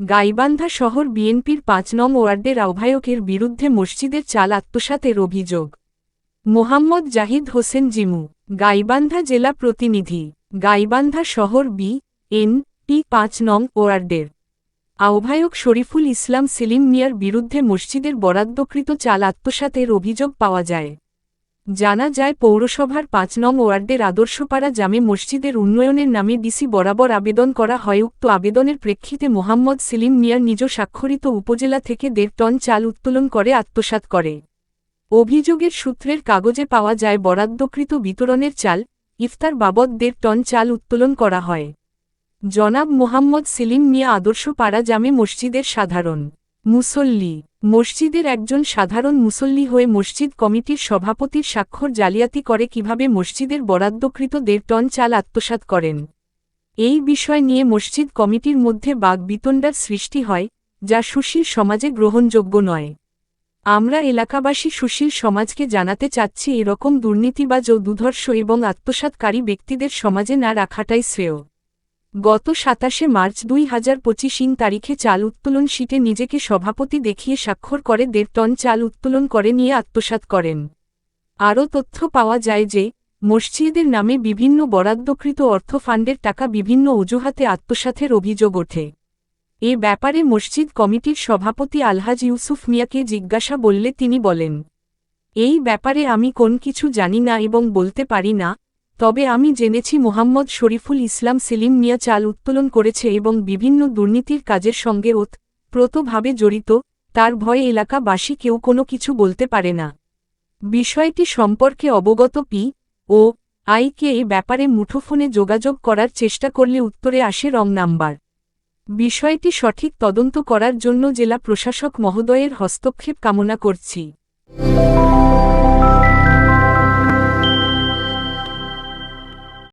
গাইবান্ধা শহর বিএনপির পাঁচ নং ওয়ার্ডের আহ্বায়কের বিরুদ্ধে মসজিদের চাল আত্মসাতের অভিযোগ। মোহাম্মদ জাহিদ হোসেন জিমু, গাইবান্ধা জেলা প্রতিনিধি, গাইবান্ধা শহর বি এন পি পাঁচ নং ওয়ার্ডের। আহ্বায়ক শরীফুল ইসলাম সেলিম মিয়ার বিরুদ্ধে মসজিদের বরাদ্দকৃত চাল আত্মসাতের অভিযোগ পাওয়া যায়। জানা যায় পৌরসভার পাঁচ নং ওয়ার্ডের আদর্শপাড়া জামে মসজিদের উন্নয়নের নামে ডিসি বরাবর আবেদন করা হয়। উক্ত আবেদনের প্রেক্ষিতে মোহাম্মদ সেলিম মিয়ার নিজ স্বাক্ষরিত উপজেলা থেকে দেড় টন চাল উত্তোলন করে, আত্মসাৎ করে। অভিযোগের সূত্রের কাগজে পাওয়া যায়, বরাদ্দকৃত বিতরণের চাল, ইফতার বাবদ দেড় টন চাল উত্তোলন করা হয়। জনাব মোহাম্মদ সেলিম মিয়া আদর্শ পাড়া জামে মসজিদের সাধারণ মুসল্লি। মসজিদের একজন সাধারণ মুসল্লি হয়ে মসজিদ কমিটির সভাপতির স্বাক্ষর জালিয়াতি করে কীভাবে মসজিদের বরাদ্দকৃত দেড় টন চাল আত্মসাৎ করেন। এই বিষয় নিয়ে মসজিদ কমিটির মধ্যে বাঘ বিতণ্ডার সৃষ্টি হয়, যা সুশীল সমাজে গ্রহণযোগ্য নয়। আমরা এলাকাবাসী সুশীল সমাজকে জানাতে চাচ্ছি এরকম দুর্নীতিবাজ ও দুধর্ষ এবং আত্মসাৎকারী ব্যক্তিদের সমাজে না রাখাটাই শ্রেয়। গত সাতাশে মার্চ দুই হাজার পঁচিশ ইং তারিখে চাল উত্তোলন শীটে নিজেকে সভাপতি দেখিয়ে স্বাক্ষর করে দেড় টন চাল উত্তোলন করে নিয়ে আত্মসাৎ করেন। আরও তথ্য পাওয়া যায় যে, মসজিদের নামে বিভিন্ন বরাদ্দকৃত অর্থ ফান্ডের টাকা বিভিন্ন অজুহাতে আত্মসাতের অভিযোগ ওঠে। এ ব্যাপারে মসজিদ কমিটির সভাপতি আলহাজ ইউসুফ মিয়াকে জিজ্ঞাসা বললে তিনি বলেন, এই ব্যাপারে আমি কোন কিছু জানি না এবং বলতে পারি না তবে আমি জেনেছি মোহাম্মদ শরীফুল ইসলাম সেলিম মিয়া চাল উত্তোলন করেছে এবং বিভিন্ন দুর্নীতির কাজের সঙ্গে ওত প্রতভাবে জড়িত, তার ভয়ে এলাকাবাসী কেউ কোনো কিছু বলতে পারে না। বিষয়টি সম্পর্কে অবগত পি ও আইকে এ ব্যাপারে মুঠোফোনে যোগাযোগ করার চেষ্টা করলে উত্তরে আসে রং নাম্বার। বিষয়টি সঠিক তদন্ত করার জন্য জেলা প্রশাসক মহোদয়ের হস্তক্ষেপ কামনা করছি।